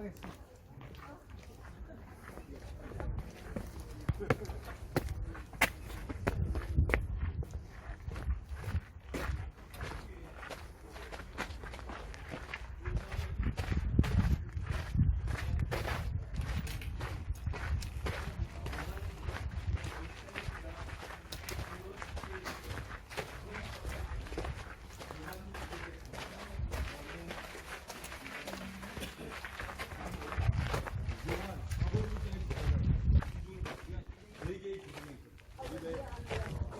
여기까지만 가겠습니다.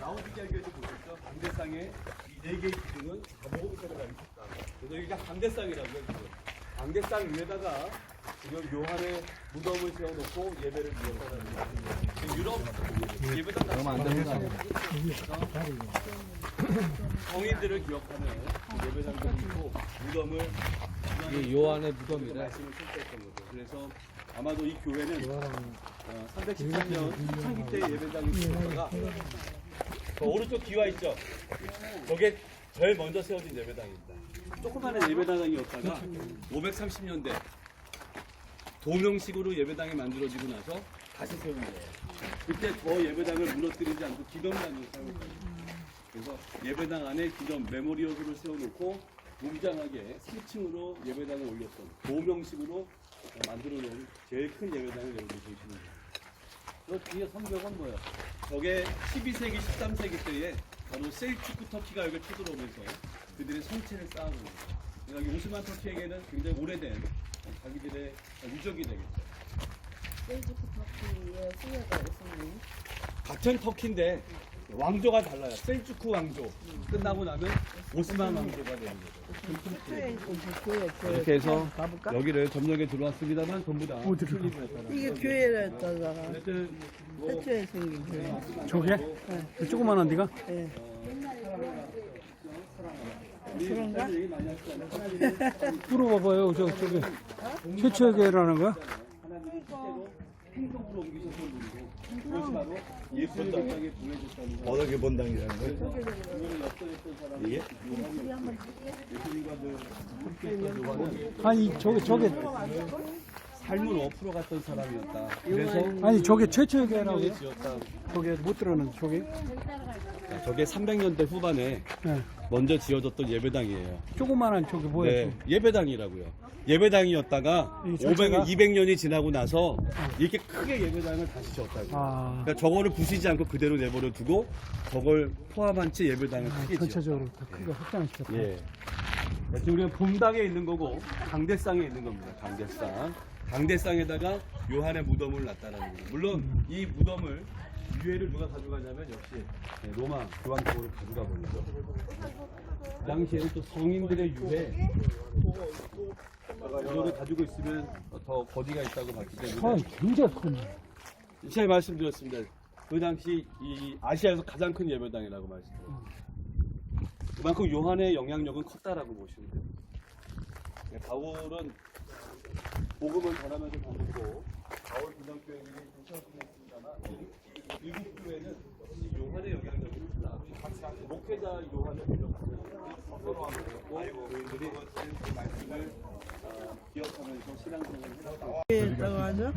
나오기 알교에서 보셨죠? 강대상의 이 네 개의 기둥은 가보고서가 있었다. 그래서 여기가 강대상이라고요. 지금. 강대상 위에다가 지금 요한의 무덤을 세워놓고 예배를 드렸다는 거예요. 지금 유럽 예배당 같은 안 아니에요? 성인들을 기억하는 그 예배당들이 있고 무덤을 이게 요한의 무덤이래. 말씀을 실제했던 거죠. 그래서 아마도 이 교회는 어, 313년 창기 때 예배당이 있었다가 저 오른쪽 뒤와 있죠. 저게 제일 먼저 세워진 예배당입니다. 조그마한 예배당이었다가 530년대 도명식으로 예배당이 만들어지고 나서 다시 세운 거예요. 그때 저 예배당을 무너뜨리지 않고 기dom만을 사용했어요. 그래서 예배당 안에 기돔 메모리얼을 세워놓고 웅장하게 3층으로 예배당을 올렸던 도명식으로 만들어 놓은 제일 큰 예배당을 여기 보시는 거예 요. 저 뒤에 성벽은 뭐예요? 저게 12세기, 13세기 때에 바로 셀주크 터키가 여기 쳐들어오면서 그들의 성체를 쌓아놓은 거예요. 그러니까 이 오스만 터키에게는 굉장히 오래된 자기들의 유적이 되겠죠. 셀주크 터키의 수혜가 있었네. 같은 터키인데 왕조가 달라요. 셀주크 왕조 끝나고 나면 오스만 왕조가 되는 거죠. 이렇게 해서 가볼까? 여기를 점령에 들어왔습니다만 전부 다 풀리고 이게 교회였다가 하여튼 뭐 최초에 생긴 교회. 저게? 그 조그만한 데가? 예. 우리 그런가? 얘기 많이 하시잖아요. 물어봐봐요. 저, 저게. 최초의 교회라는 거야? 실제로 행동으로 옮기셨던 어느 게 본당이라는 거예요? 역사했던 사람이 이게? 예수님과 그 함께했던 요한은 아니, 저게, 저게. 삶을 엎으러 갔던 사람이었다. 그래서 아니, 저게 최초의 교회라고요? 성경에 지었다. 저게 못 들어는 저게? 저게 300년대 후반에 네. 먼저 지어졌던 예배당이에요. 조그만한 저게 뭐야? 네, 예배당이라고요. 예배당이었다가 이 500, 전체가? 200년이 지나고 나서 이렇게 크게 예배당을 다시 지었다고. 아, 그러니까 저거를 부수지 않고 그대로 내버려 두고 저걸 포함한 채 예배당을 크게 지었다. 전체적으로 다 크게 확장시켰다. 예. 지금 우리가 봄당에 있는 거고 강대상에 있는 겁니다. 강대상. 강대상에다가 요한의 무덤을 놨다는 거예요. 물론 이 무덤을 유해를 누가 가져가냐면 역시 네, 로마 교황 쪽으로 가져가 버리죠. 그 당시에는 또 성인들의 유해 이거를 가지고 있으면 더 거리가 있다고 봤기 아, 때문에 굉장히 크네. 제가 말씀드렸습니다. 그 당시 이 아시아에서 가장 큰 예배당이라고 말씀드렸어요. 그만큼 요한의 영향력은 컸다라고 보시면 돼요. 네, 바울은 복음을 전하면서 다녔고 바울 분당교회는 괜찮았습니다만 미국 교회는 이 요한의 영향력이 크다. 목회자 요한을 서로하고 교인들이 그 말씀을 어, 기억하면서 신앙생활을 했다. 교회였다고 하죠?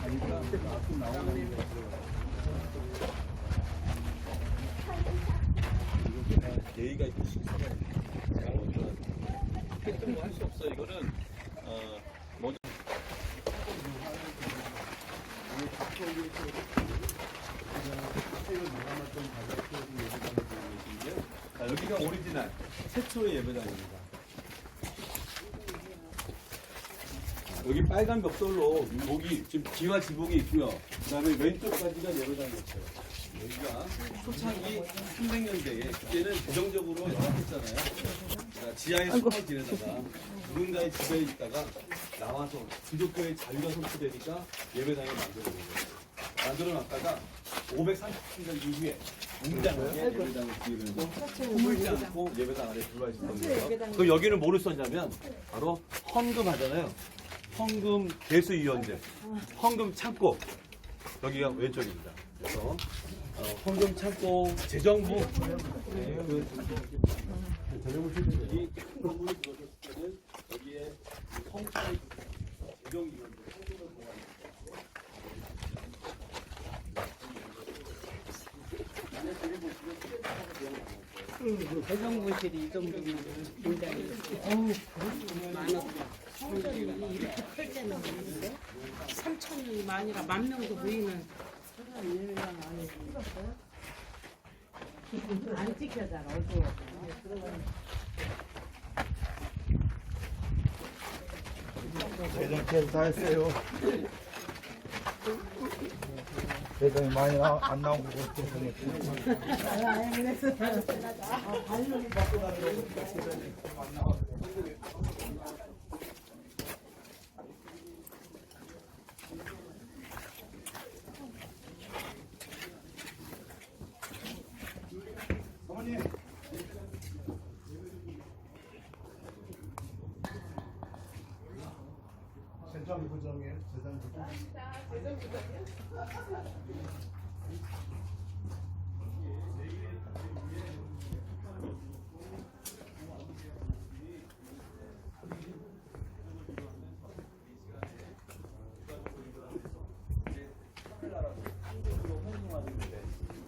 가니까 앞으로 나오는 게 예의가 있고 식사가 먼저 했던 거할 수 없어 이거는 어 먼저 자, 여기가 오리지널 최초의 예배당입니다. 여기 빨간 벽돌로 목이 지금 기와 지붕이 있고요. 그다음에 왼쪽까지가 예배당이었어요. 여기가 초창기 300년대에 그때는 부정적으로 연합했잖아요. 자, 지하에 숨어 지내다가 누군가의 집에 있다가 나와서 기독교의 자유가 선포되니까 예배당을 만들어 놓은 거예요. 만들어 놨다가 537년 이후에 웅장하게 예배당을 지으면서 숨을지 않고 예배당 안에 들어와 있었던 거예요. 그 여기는 뭐를 썼냐면 바로 헌금 하잖아요. 헌금 대수위원회, 헌금 창고 여기가 왼쪽입니다. 그래서 어, 헌금 창고 재정부 네, 그 이큰 건물이 들어섰을 때는 여기에 성찰이 재정 이런 성공을 보관합니다. 안에 저기 보시면 시계사가 되어 배정부실이 이 정도면 굉장히 많았다. 성전이 이렇게 클 때는 없는데 3천이 아니라 만 명도 모이는 안 찍혀잖아 어두워. 대전 다 했어요. 대전이 많이 나, 안 나온 거 대전에. 재정 부정이에요. 재정 부정.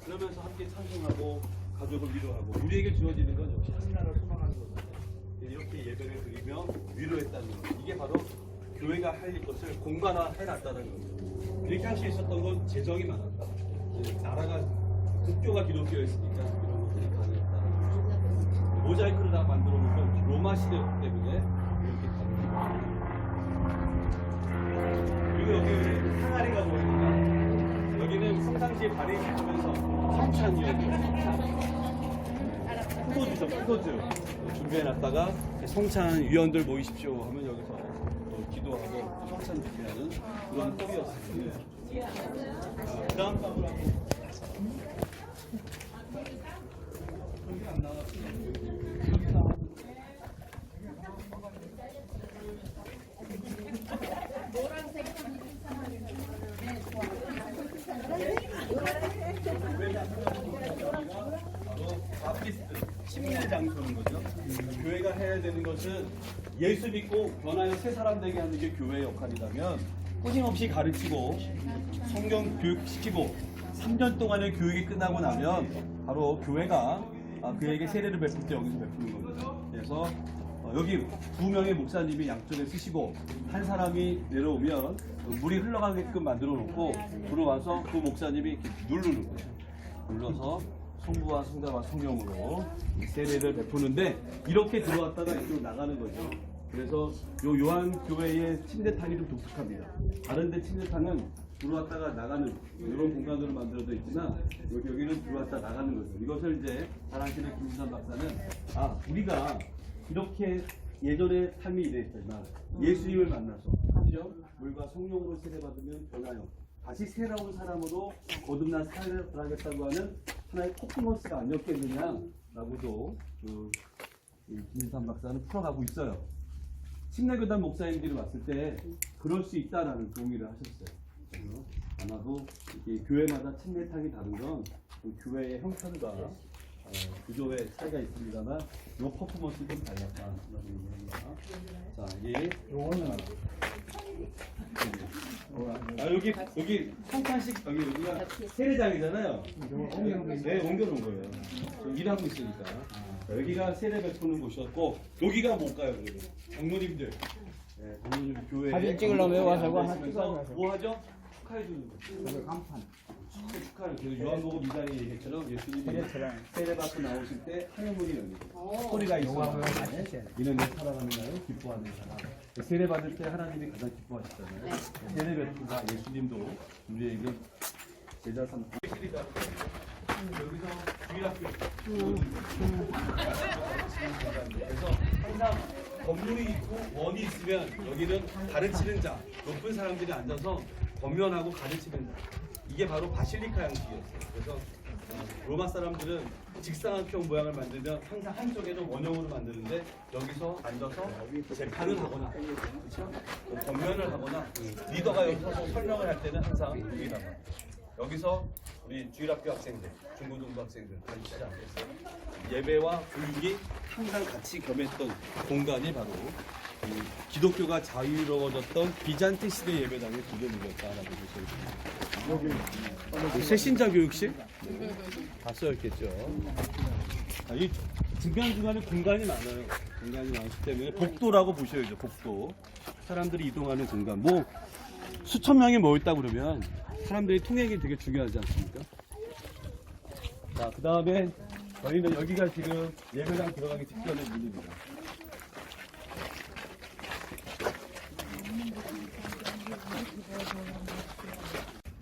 그러면서 함께 찬송하고 가족을 위로하고 우리에게 주어지는 건 역시 하나님을 소망하는 거잖아요. 이렇게 예배를 드리며 위로했다는 거. 이게 바로 교회가 할 것을 공간화해 놨다는 거죠. 이렇게 할 수 있었던 건 재정이 많았다. 나라가 국교가 기독교였으니까 이런 것들이 가능했다는 거죠. 모자이크를 다 만들어 놓으면 로마 시대였기 때문에 이렇게 가능했다. 그리고 여기 항아리가 보이니까 여기는 평상시에 발이 잡으면서 성찬위원들 포도주죠 포도주 준비해놨다가 성찬 위원들 모이십시오 하면 여기서 또 기도하고 성찬 준비하는 그런 떡이었습니다. 그 다음 떡으로 한번 바로 바피스트 침례 장소는 거죠. 교회가 해야 되는 것은 예수 믿고 변하여 새 사람 되게 하는 게 교회의 역할이라면 끊임없이 가르치고 성경 교육시키고 3년 동안의 교육이 끝나고 나면 바로 교회가 아, 그에게 세례를 베풀 때 여기서 베푸는 겁니다. 그래서 어, 여기 두 명의 목사님이 양쪽에 쓰시고 한 사람이 내려오면 물이 흘러가게끔 만들어 놓고 들어와서 그 목사님이 이렇게 누르는 거죠. 눌러서 성부와 성자와 성령으로 이 세례를 베푸는데 이렇게 들어왔다가 이쪽으로 나가는 거죠. 그래서 요 요한 교회의 침대탕이 좀 독특합니다. 다른데 침대탕은 들어왔다가 나가는 이런 공간으로 만들어져 있지만 여기 여기는 들어왔다 나가는 거죠. 이것을 이제 잘 아시는 김진선 박사는 아 우리가 이렇게 예전에 삶이 이랬지만 예수님을 만나서 그죠? 물과 성령으로 세례받으면 변하여 다시 새로운 사람으로 거듭난 삶을 하겠다고 하는 하나의 퍼포먼스가 아니었겠느냐라고도 그이 김진선 박사는 풀어가고 있어요. 침례교단 목사님들이 왔을 때 그럴 수 있다라는 동의를 하셨어요. 아마도 교회마다 침례탕이 다른 건그 교회의 형편과 어, 구조의 차이가 있습니다만 이 퍼포먼스는 좀 달랐다 이런 얘기합니다. 자, 이 요거는 아 여기 여기 성탄식 여기 여기가 세례장이잖아요. 네, 옮겨놓은 거예요. 저 일하고 있으니까. 자, 여기가 세례 베푸는 곳이었고 여기가 뭘까요, 그러면? 장로님들. 네, 장로님 교회. 사진 찍으려면 와서 찍어가지고. 뭐 하죠? 축하해 주는 거죠. 간판. 축하를. 그래서 요한복음 2장에 얘기했처럼 예수님이 세례 받고 나오실 때 하늘문이 열리고 소리가 있어. 이는 내 사랑하는 나를 기뻐하는 사람. 세례 받을 때 하나님이 가장 기뻐하시잖아요. 세례 베푸가 예수님도 우리에게 제자 삼. 여기서 주일학교. 그래서 항상 건물이 있고 원이 있으면 여기는 가르치는 자, 높은 사람들이 앉아서 권면하고 가르치는 자. 이게 바로 바실리카 양식이었어요. 그래서 어, 로마 사람들은 직사각형 모양을 만들면 항상 한쪽에는 원형으로 만드는데 여기서 앉아서 재판을 하거나 그렇죠? 뭐 권면을 하거나 리더가 여기 서서 설명을 할 때는 항상 여기다가 여기서 우리 주일학교 학생들, 중고등부 학생들 가르치지 않겠어요? 예배와 교육이 항상 같이 겸했던 공간이 바로 이 기독교가 자유로워졌던 비잔티 시대 예배당의 구조물이었다라고 보시면 됩니다. 새신자 교육실 봤어야 했겠죠. 아, 이 중간중간에 공간이 많아요. 공간이 많기 때문에 복도라고 보셔야죠. 복도. 사람들이 이동하는 공간. 뭐 수천 명이 모였다 그러면 사람들이 통행이 되게 중요하지 않습니까? 자, 그 다음에 저희는 여기가 지금 예배당 들어가기 직전의 문입니다.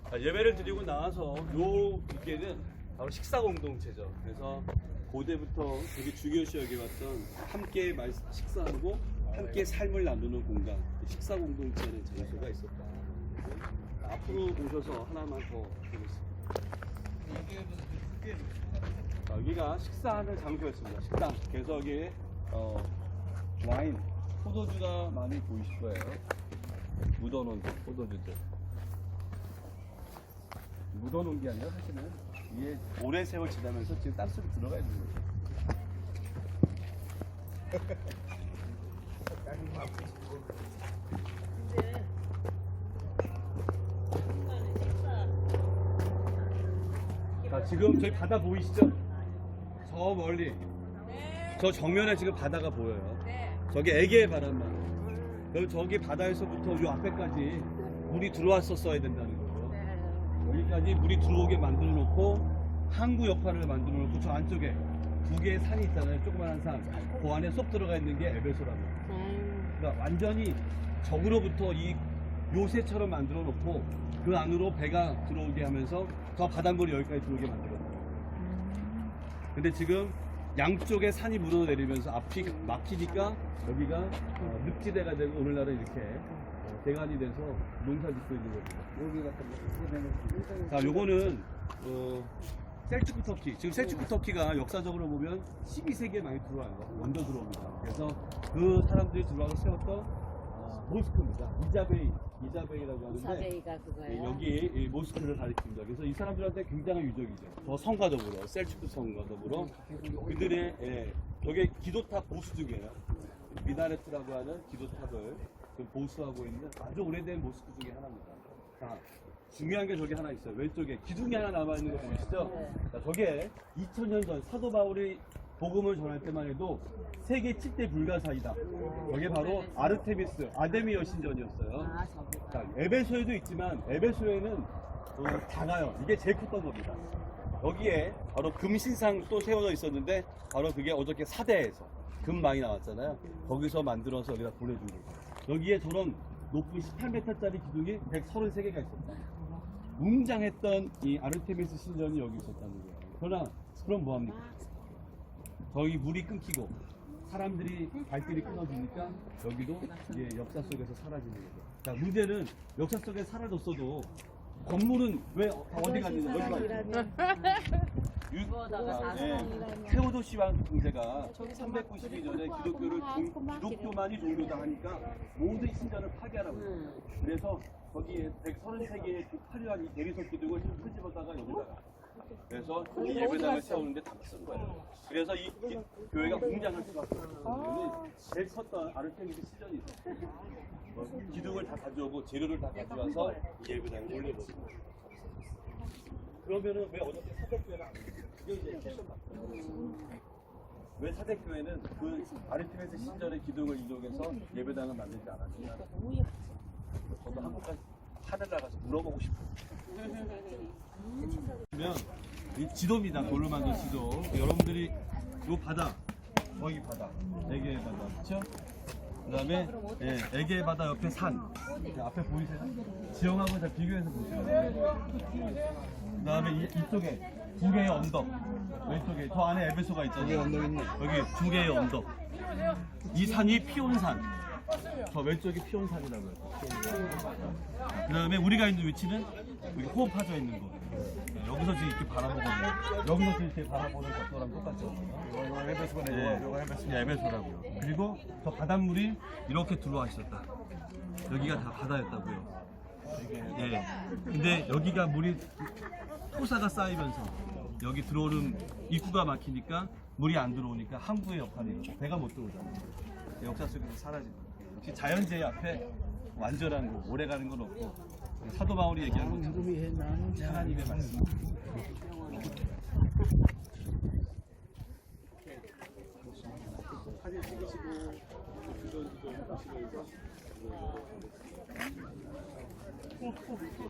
자, 예배를 드리고 나와서 요 기계는 바로 식사 공동체죠. 그래서 고대부터 되게 중요시 여겨왔던 함께 말- 식사하고 함께 삶을 나누는 공간, 식사 공동체는 장소가 있었다. 앞으로 오셔서 하나만 더 보겠습니다. 자, 여기가 식사하는 장소였습니다. 식당. 그래서 여기에 어, 와인, 포도주가 많이 보이실 거예요. 묻어놓은 포도주들. 묻어놓은 게 아니라 사실은 이게 오랜 세월 지나면서 지금 땅속에 들어가 있는 거예요. 자, 지금 저희 바다 보이시죠? 저 멀리. 저 정면에 지금 바다가 보여요. 저기 애기의 바람만. 그리고 저기 바다에서부터 요 앞에까지 물이 들어왔었어야 된다는 거죠. 여기까지 물이 들어오게 만들어 놓고 항구 역할을 만들어 놓고 저 안쪽에 두 개의 산이 있잖아요. 조그만한 산. 그 안에 쏙 들어가 있는 게 에베소라고. 그러니까 완전히 적으로부터 이 요새처럼 만들어 놓고 그 안으로 배가 들어오게 하면서 저 바닷물이 여기까지 들어오게 만들었어요. 근데 지금 양쪽에 산이 묻어 내리면서 앞이 막히니까 여기가 어, 늪지대가 되고 오늘날은 이렇게 어, 대관이 돼서 농사 짓고 있는 겁니다. 자, 요거는 어, 셀주크 터키. 지금 셀주크 터키가 역사적으로 보면 12세기에 많이 들어와요. 먼저 들어옵니다. 그래서 그 사람들이 들어와서 세웠던 어, 모스크입니다. 이자베이, 이자베이라고 하는데 사베이가 예, 그거예요. 여기 이 모스크를 가리킵니다. 그래서 이 사람들한테 굉장한 유적이죠. 저 성과 더불어, 셀주크 성과 더불어 그들의 예, 저게 기도탑 보수 중이에요. 미나레트라고 하는 기도탑을 그 보수하고 있는 아주 오래된 모스크 중에 하나입니다. 자, 중요한 게 저기 하나 있어요. 왼쪽에 기둥이 하나 남아 있는 거 보이시죠? 자, 저게 2000년 전 사도 바울이 복음을 전할 때만 해도 세계 7대 불가사이다. 여기 바로 아르테미스, 아데미 여신전이었어요. 아. 자, 에베소에도 있지만 에베소에는 어, 작아요. 이게 제일 컸던 겁니다. 여기에 바로 금신상 또 세워져 있었는데 바로 그게 어저께 사대에서 금 많이 나왔잖아요. 거기서 만들어서 여기다 보내준 거예요. 여기에 저런 높은 18m짜리 기둥이 133개가 있었다. 웅장했던 이 아르테미스 신전이 여기 있었다는 거예요. 그러나 그럼 뭐합니까? 저기 물이 끊기고 사람들이 발길이 끊어지니까 여기도 이제 역사 속에서 사라지는 거죠. 자 문제는 역사 속에 사라졌어도 건물은 왜다 어디 갔느냐 여기 가 유- 아, 네. 테오도시 왕제가 392년에 기독교를 종- 기독교만이 종교다 하니까 모든 신전을 파괴하라고 했어요. 그래서 거기에 133개의 그 화려한 이 대리석 기둥을 끄집어다가 여기다가 그래서 이 예배당을 세우는데 다쓴 거예요. 그래서 이, 이 교회가 공장을 수밖에 없었어요. 제일 컸던 아르테미스 시전이 있었어요. 어, 기둥을 다 가져오고 재료를 다 가져와서 이 예배당에 거예요. 그러면은 왜 어저께 사대교회는 안 했어요? 이게 이제 패션? 왜 사대교회는 그 아르테미스 신전의 기둥을 이용해서 예배당을 만들지 않았느냐? 저도 한국 가 하늘 나가서 물어보고 싶어요. 그러면 이 지도입니다. 돌로 만든 지도. 여러분들이 요 바다, 거기 바다, 에게 바다, 그렇죠? 그다음에 예, 에게 바다 옆에 산. 네, 앞에 보이세요? 지형하고 다 비교해서 보시면 돼요. 그다음에 이, 이쪽에 두 개의 언덕. 왼쪽에 저 안에 에베소가 있잖아요. 여기 두 개의 언덕. 이 산이 피온산. 저 왼쪽이 피온산이라고 해요. 그 다음에 우리가 있는 위치는 여기 호흡하져 있는 곳. 네, 여기서 지금 이렇게 바라보거든요. 여기서 지금 이렇게 바라보는 각도랑 똑같죠. 이거. 이거 에베소. 에베소라고요. 그리고 저 바닷물이 이렇게 들어와 있었다. 여기가 다 바다였다고요. 예. 근데 여기가 물이 토사가 쌓이면서 여기 들어오는 입구가 막히니까 물이 안 들어오니까 항구의 역할이에요. 배가 못 들어오잖아요. 역사 속에서 사라지고. 역시 자연재해 앞에 완전한 거, 오래 가는 건 없고 사도 바울이 얘기한 것처럼 하나님의 말씀. 사진 찍으시고 이런 보시면서